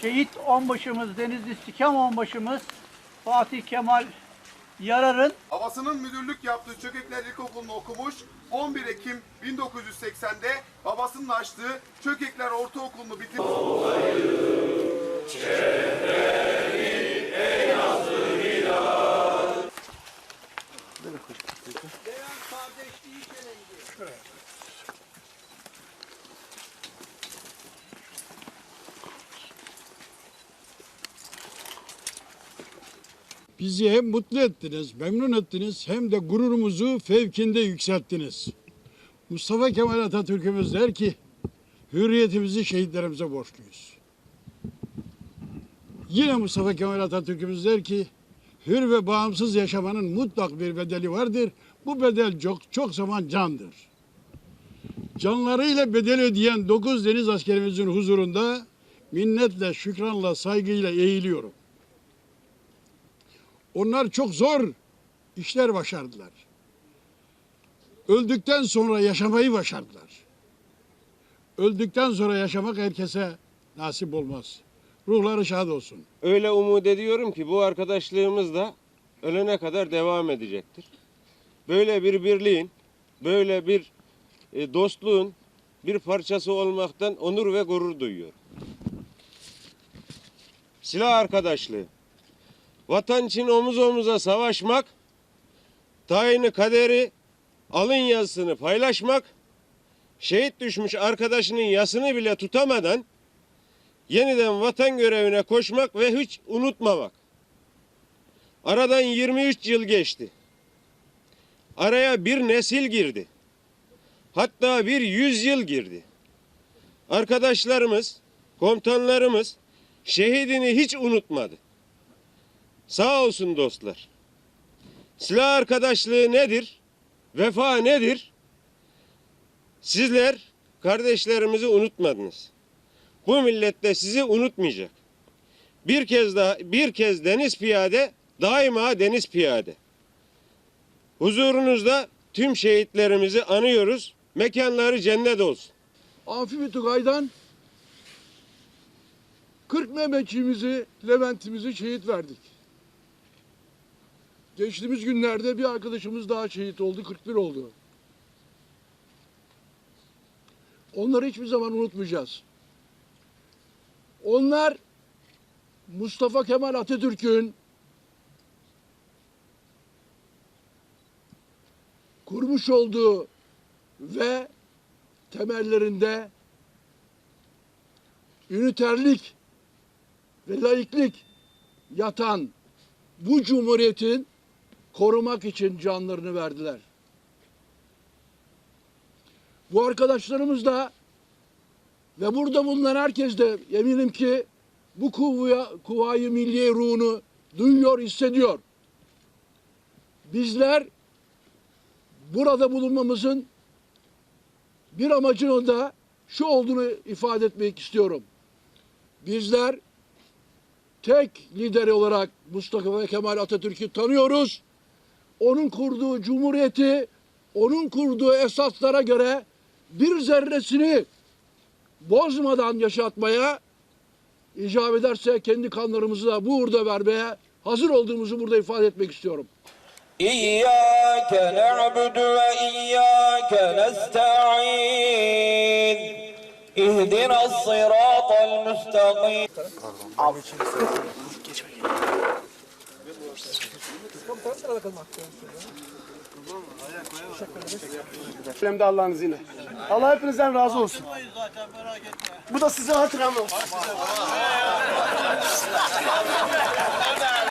Şehit onbaşımız, Denizli İstiklal onbaşımız Fatih Kemal Yarar'ın Babasının müdürlük yaptığı Çökekler İlkokulu'nu okumuş. 11 Ekim 1980'de babasının açtığı Çökekler Ortaokulu'nu bitirmiş. Bizi hem mutlu ettiniz, memnun ettiniz hem de gururumuzu fevkinde yükselttiniz. Mustafa Kemal Atatürk'ümüz der ki, hürriyetimizi şehitlerimize borçluyuz. Yine Mustafa Kemal Atatürk'ümüz der ki, hür ve bağımsız yaşamanın mutlak bir bedeli vardır. Bu bedel çok, çok zaman candır. Canlarıyla bedel ödeyen 9 deniz askerimizin huzurunda minnetle, şükranla, saygıyla eğiliyorum. Onlar çok zor işler başardılar. Öldükten sonra yaşamayı başardılar. Öldükten sonra yaşamak herkese nasip olmaz. Ruhları şad olsun. Öyle umut ediyorum ki bu arkadaşlığımız da ölene kadar devam edecektir. Böyle bir birliğin, böyle bir e, dostluğun bir parçası olmaktan onur ve gurur duyuyorum. Silah arkadaşlığı. Vatan için omuz omuza savaşmak, tayini kaderi, alın yazısını paylaşmak, şehit düşmüş arkadaşının yasını bile tutamadan yeniden vatan görevine koşmak ve hiç unutmamak. Aradan 23 yıl geçti. Araya bir nesil girdi. Hatta bir yüzyıl girdi. Arkadaşlarımız, komutanlarımız şehidini hiç unutmadı. Sağ olsun dostlar. Silah arkadaşlığı nedir? Vefa nedir? Sizler kardeşlerimizi unutmadınız. Bu millet de sizi unutmayacak. Bir kez daha bir kez deniz piyade, daima deniz piyade. Huzurunuzda tüm şehitlerimizi anıyoruz. Mekanları cennet olsun. Amfi Tugay'dan 40 Mehmetçiğimizi, Levent'imizi şehit verdik. Geçtiğimiz günlerde bir arkadaşımız daha şehit oldu, 41 oldu. Onları hiçbir zaman unutmayacağız. Onlar Mustafa Kemal Atatürk'ün kurmuş olduğu ve temellerinde üniterlik ve laiklik yatan bu cumhuriyetin korumak için canlarını verdiler. Bu arkadaşlarımız da ve burada bulunan herkes de eminim ki bu kuvvaya, kuvayı milliye ruhunu duyuyor, hissediyor. Bizler burada bulunmamızın bir amacının da şu olduğunu ifade etmek istiyorum. Bizler tek lideri olarak Mustafa Kemal Atatürk'ü tanıyoruz onun kurduğu cumhuriyeti, onun kurduğu esaslara göre bir zerresini bozmadan yaşatmaya icap ederse kendi kanlarımızı da bu uğurda vermeye hazır olduğumuzu burada ifade etmek istiyorum. İyyâke ne'budu ve iyyâke nesta'in. İhdina s-sirâtal müstakîm bırakılmak Hem de Allah'ın izniyle. Allah hepinizden razı olsun. Bu da size hatıram olsun.